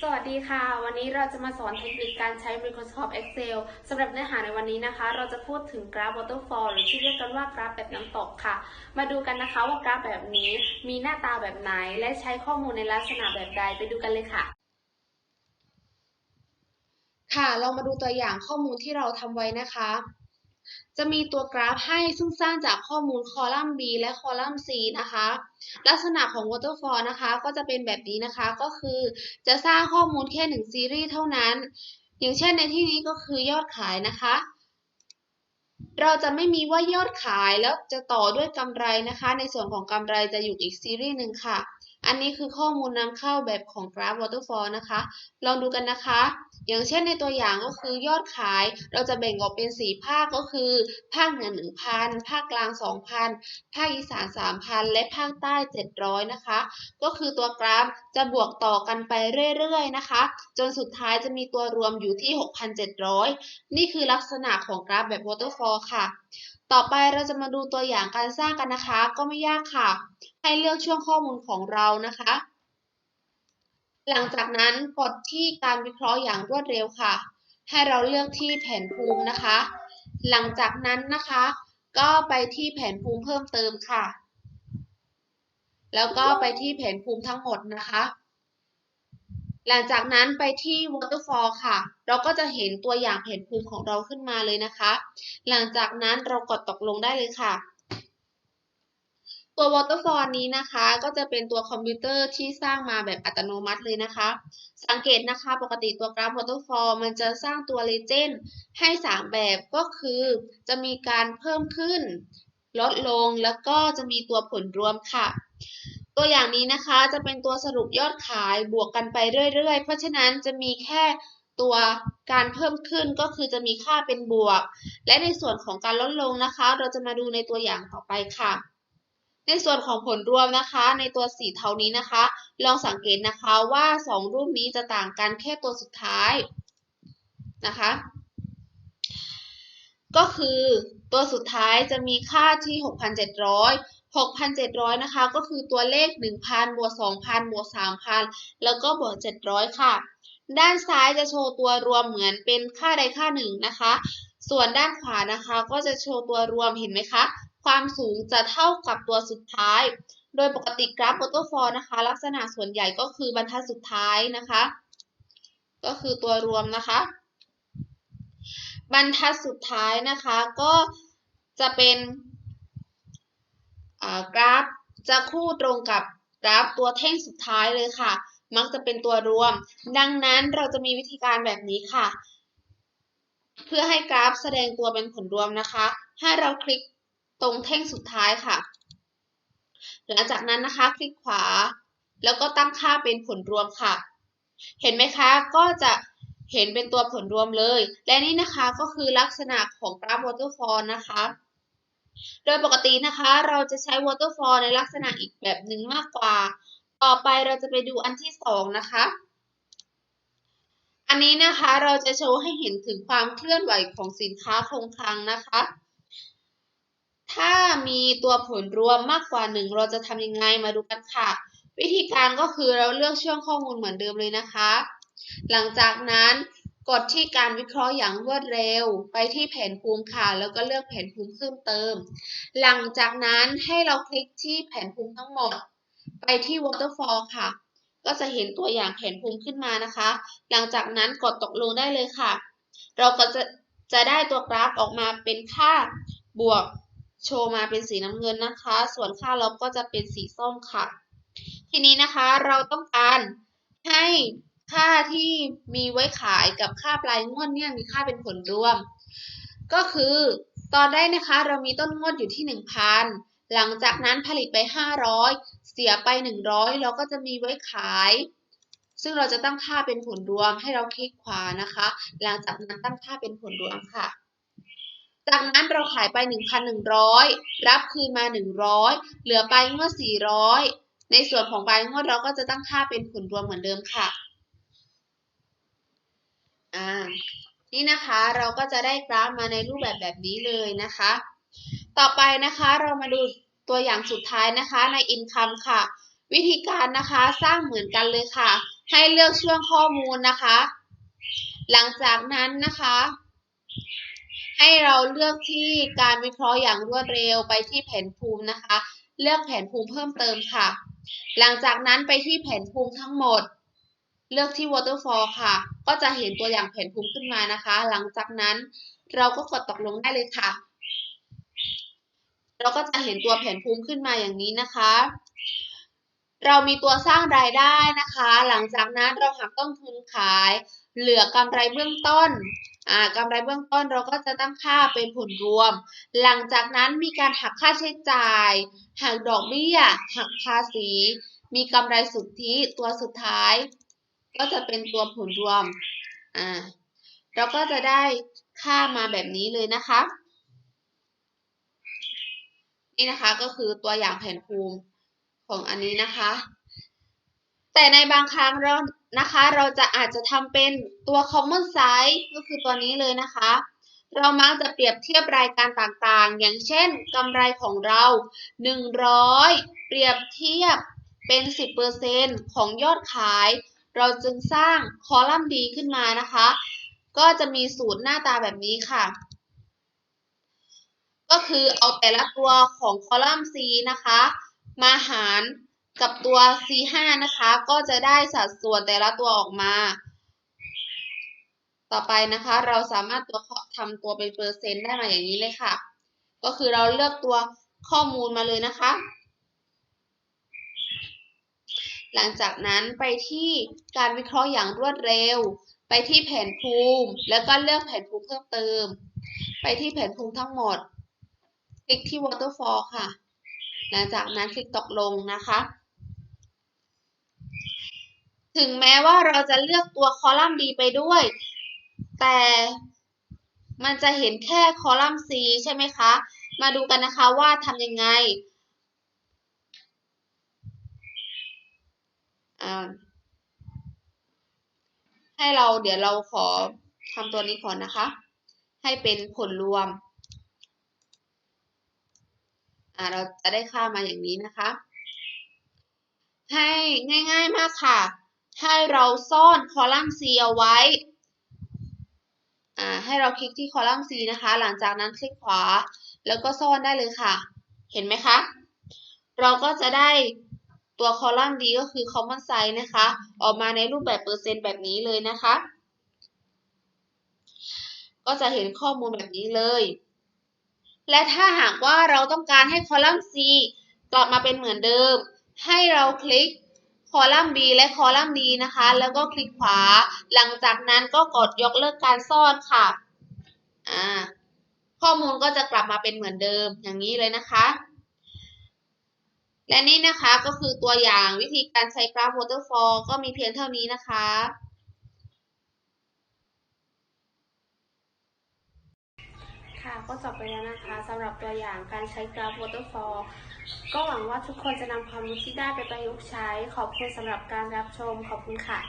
สวัสดีค่ะ วันนี้เราจะมาสอนเทคนิคการใช้ Microsoft Excel สำหรับเนื้อหาในวันนี้นะคะ เราจะพูดถึงกราฟ waterfall หรือที่เรียกกันว่ากราฟแบบน้ำตกค่ะ มาดูกันนะคะว่ากราฟแบบนี้มีหน้าตาแบบไหน และใช้ข้อมูลในลักษณะแบบใดไปดูกันเลยค่ะ ค่ะ เรามาดูตัวอย่างข้อมูลที่เราทำไว้นะคะ จะมีตัวกราฟให้ซึ่งสร้างจากข้อมูลคอลัมน์ B และคอลัมน์ C นะคะ ลักษณะของ waterfall นะคะก็จะเป็นแบบนี้นะคะ ก็คือจะสร้างข้อมูลแค่หนึ่งซีรีส์เท่านั้น อย่างเช่นในที่นี้ก็คือยอดขายนะคะ เราจะไม่มีว่ายอดขายแล้วจะต่อด้วยกำไรนะคะ ในส่วนของกำไรจะอยู่อีกซีรีส์หนึ่งค่ะ อันนี้คือข้อมูลนำเข้าแบบของกราฟ waterfall นะคะ ลองดูกันนะคะ อย่างเช่นในตัวอย่างก็คือยอดขาย เราจะแบ่งออกเป็น 4 ภาคก็คือ ภาคเหนือ 1,000 ภาคกลาง 2,000 ภาคอีสาน 3,000 และภาคใต้ 700 นะคะ ก็คือตัวกราฟจะบวกต่อกันไปเรื่อยๆ นะคะ จนสุดท้ายจะมีตัวรวมอยู่ที่ 6,700 นี่คือลักษณะของกราฟแบบ waterfall ค่ะต่อไปเราจะมาดูตัวอย่างการสร้างกันนะคะ ก็ไม่ยากค่ะ ให้เลือกช่วงข้อมูลของเรานะคะ หลังจากนั้นกดที่การวิเคราะห์อย่างรวดเร็วค่ะ ให้เราเลือกที่แผนภูมินะคะ หลังจากนั้นนะคะ ก็ไปที่แผนภูมิเพิ่มเติมค่ะ แล้วก็ไปที่แผนภูมิทั้งหมดนะคะ หลังจากนั้นไปที่ waterfall ค่ะ เราก็จะเห็นตัวอย่างแผนภูมิของเราขึ้นมาเลยนะคะ หลังจากนั้นเรากดตกลงได้เลยค่ะ ตัว waterfall นี้นะคะ ก็จะเป็นตัวคอมพิวเตอร์ที่สร้างมาแบบอัตโนมัติเลยนะคะ สังเกตนะคะปกติตัวกราฟ waterfall มันจะสร้างตัว legend ให้ 3 แบบก็คือจะมีการเพิ่มขึ้น ลดลงแล้วก็จะมีตัวผลรวมค่ะ ตัวอย่างนี้นะคะจะเป็นตัวสรุปยอดขายบวกกันไปเรื่อยๆ เพราะฉะนั้นจะมีแค่ตัวการเพิ่มขึ้นก็คือจะมีค่าเป็นบวก และในส่วนของการลดลงนะคะ เราจะมาดูในตัวอย่างต่อไปค่ะ ในส่วนของผลรวมนะคะ ในตัวสีเทานี้นะคะ ลองสังเกตนะคะว่า 2 รูปนี้จะต่างกันแค่ตัวสุดท้ายนะคะ ก็คือตัวสุดท้ายจะมีค่าที่ 6,700 6,700 นะคะ ก็คือตัวเลข 1,000 บวก 2,000 บวก 3,000 แล้วก็บวก 700 ค่ะ ด้านซ้ายจะโชว์ตัวรวมเหมือนเป็นค่าใดค่าหนึ่งนะคะ ส่วนด้านขวานะคะ ก็จะโชว์ตัวรวมเห็นไหมคะ ความสูงจะเท่ากับตัวสุดท้าย โดยปกติกราฟ waterfall นะคะ ลักษณะส่วนใหญ่ก็คือบรรทัดสุดท้ายนะคะ ก็คือตัวรวมนะคะ บรรทัดสุดท้ายนะคะก็จะเป็น กราฟจะคู่ตรงกับกราฟตัวแท่งสุดท้ายเลยค่ะ มักจะเป็นตัวรวม ดังนั้นเราจะมีวิธีการแบบนี้ค่ะ เพื่อให้กราฟแสดงตัวเป็นผลรวมนะคะ ให้เราคลิกตรงแท่งสุดท้ายค่ะ หลังจากนั้นนะคะ คลิกขวา แล้วก็ตั้งค่าเป็นผลรวมค่ะ เห็นไหมคะก็จะเห็นเป็นตัวผลรวมเลย และนี่นะคะก็คือลักษณะของกราฟ waterfall นะคะ โดยปกตินะคะเราจะใช้ waterfall ในลักษณะอีกแบบหนึ่งมากกว่า ต่อไปเราจะไปดูอันที่สองนะคะ อันนี้นะคะเราจะโชว์ให้เห็นถึงความเคลื่อนไหวของสินค้าคงคลังนะคะ ถ้ามีตัวผลรวมมากกว่า1เราจะทำยังไงมาดูกันค่ะ วิธีการก็คือเราเลือกช่วงข้อมูลเหมือนเดิมเลยนะคะ หลังจากนั้น กดที่การวิเคราะห์อย่างรวดเร็ว ไปที่แผนภูมิค่ะ แล้วก็เลือกแผนภูมิเพิ่มเติม หลังจากนั้นให้เราคลิกที่แผนภูมิทั้งหมด ไปที่ waterfall ค่ะ ก็จะเห็นตัวอย่างแผนภูมิขึ้นมานะคะ หลังจากนั้นกดตกลงได้เลยค่ะ เราก็จะจะได้ตัวกราฟออกมาเป็นค่าบวกโชว์มาเป็นสีน้ำเงินนะคะ ส่วนค่าลบก็จะเป็นสีส้มค่ะ ทีนี้นะคะเราต้องการให้ ค่าที่มีไว้ขายกับค่าปลายงวดเนี่ยมีค่าเป็นผลรวม ก็คือตอนได้นะคะเรามีต้นงวดอยู่ที่ 1,000 หลังจากนั้นผลิตไป 500 เสียไป 100 เราก็จะมีไว้ขาย ซึ่งเราจะตั้งค่าเป็นผลรวมให้เราคลิกขวานะคะ หลังจากนั้นตั้งค่าเป็นผลรวมค่ะ จากนั้นเราขายไป 1,100 รับคืนมา 100 เหลือปลายงวด400 ในส่วนของปลายงวดเราก็จะตั้งค่าเป็นผลรวมเหมือนเดิมค่ะ อ่านี่นะคะเราก็จะได้กราฟมาในรูปแบบแบบนี้เลยนะคะ ต่อไปนะคะเรามาดูตัวอย่างสุดท้ายนะคะใน income ค่ะ วิธีการนะคะสร้างเหมือนกันเลยค่ะ ให้เลือกช่วงข้อมูลนะคะ หลังจากนั้นนะคะ ให้เราเลือกที่การวิเคราะห์อย่างรวดเร็วไปที่แผนภูมินะคะ เลือกแผนภูมิเพิ่มเติมค่ะ หลังจากนั้นไปที่แผนภูมิทั้งหมด เลือกที่ waterfall ค่ะ ก็จะเห็นตัวอย่างแผนภูมิขึ้นมานะคะ หลังจากนั้นเราก็กดตกลงได้เลยค่ะ เราก็จะเห็นตัวแผนภูมิขึ้นมาอย่างนี้นะคะ เรามีตัวสร้างรายได้นะคะ หลังจากนั้นเราหักต้นทุนขาย เหลือกำไรเบื้องต้นอ่ากำไรเบื้องต้นเราก็จะตั้งค่าเป็นผลรวม หลังจากนั้นมีการหักค่าใช้จ่าย หักดอกเบี้ย หักภาษี มีกำไรสุทธิตัวสุดท้าย ก็จะเป็นตัวผลรวม อ่า เราก็จะได้ค่ามาแบบนี้เลยนะคะ นี่นะคะก็คือตัวอย่างแผนภูมิของอันนี้นะคะ แต่ในบางครั้งเรานะคะ เราจะอาจจะทำเป็นตัว common size ก็คือตัวนี้เลยนะคะ เรามักจะเปรียบเทียบรายการต่างๆ อย่างเช่นกำไรของเรา 100 เปรียบเทียบเป็น 10%ของยอดขาย เราจึงสร้างคอลัมน์ D ขึ้นมานะคะ ก็จะมีสูตรหน้าตาแบบนี้ค่ะ ก็คือเอาแต่ละตัวของคอลัมน์ C นะคะ มาหารกับตัว C5 นะคะ ก็จะได้สัดส่วนแต่ละตัวออกมา ต่อไปนะคะ เราสามารถตัวทำตัวเป็นเปอร์เซ็นต์ได้มาอย่างนี้เลยค่ะ ก็คือเราเลือกตัวข้อมูลมาเลยนะคะ หลังจากนั้นไปที่การวิเคราะห์อย่างรวดเร็ว ไปที่แผนภูมิ แล้วก็เลือกแผนภูมิเพิ่มเติม ไปที่แผนภูมิทั้งหมด คลิกที่ waterfall ค่ะ หลังจากนั้นคลิกตกลงนะคะ ถึงแม้ว่าเราจะเลือกตัวคอลัมน์ B ไปด้วย แต่มันจะเห็นแค่คอลัมน์ C ใช่ไหมคะ มาดูกันนะคะว่าทำยังไง อ่า ให้เราเดี๋ยวเราขอทำตัวนี้ก่อนนะคะ ให้เป็นผลรวม อ่า เราจะได้ค่ามาอย่างนี้นะคะ ให้ง่าย ๆมากค่ะ ให้เราซ่อนคอลัมน์ C เอาไว้อ่าให้เราคลิกที่คอลัมน์ C นะคะ หลังจากนั้นคลิกขวา แล้วก็ซ่อนได้เลยค่ะ เห็นไหมคะ เราก็จะได้ ตัวคอลัมน์ D ก็คือ common size นะคะ ออกมาในรูปแบบเปอร์เซ็นต์แบบนี้เลยนะคะ ก็จะเห็นข้อมูลแบบนี้เลย และถ้าหากว่าเราต้องการให้คอลัมน์ C กลับมาเป็นเหมือนเดิม ให้เราคลิกคอลัมน์ B และคอลัมน์ D นะคะ แล้วก็คลิกขวา หลังจากนั้นก็กดยกเลิกการซ่อนค่ะ อ่า ข้อมูลก็จะกลับมาเป็นเหมือนเดิมอย่างนี้เลยนะคะ และนี่นะคะก็คือตัวอย่างวิธีการใช้กราฟ waterfall ก็มีเพียงเท่านี้นะคะค่ะก็จบไปแล้วนะคะสำหรับตัวอย่างการใช้กราฟ waterfall ก็หวังว่าทุกคนจะนำความรู้ที่ได้ไปประยุกต์ใช้ ขอบคุณสำหรับการรับชม ขอบคุณค่ะ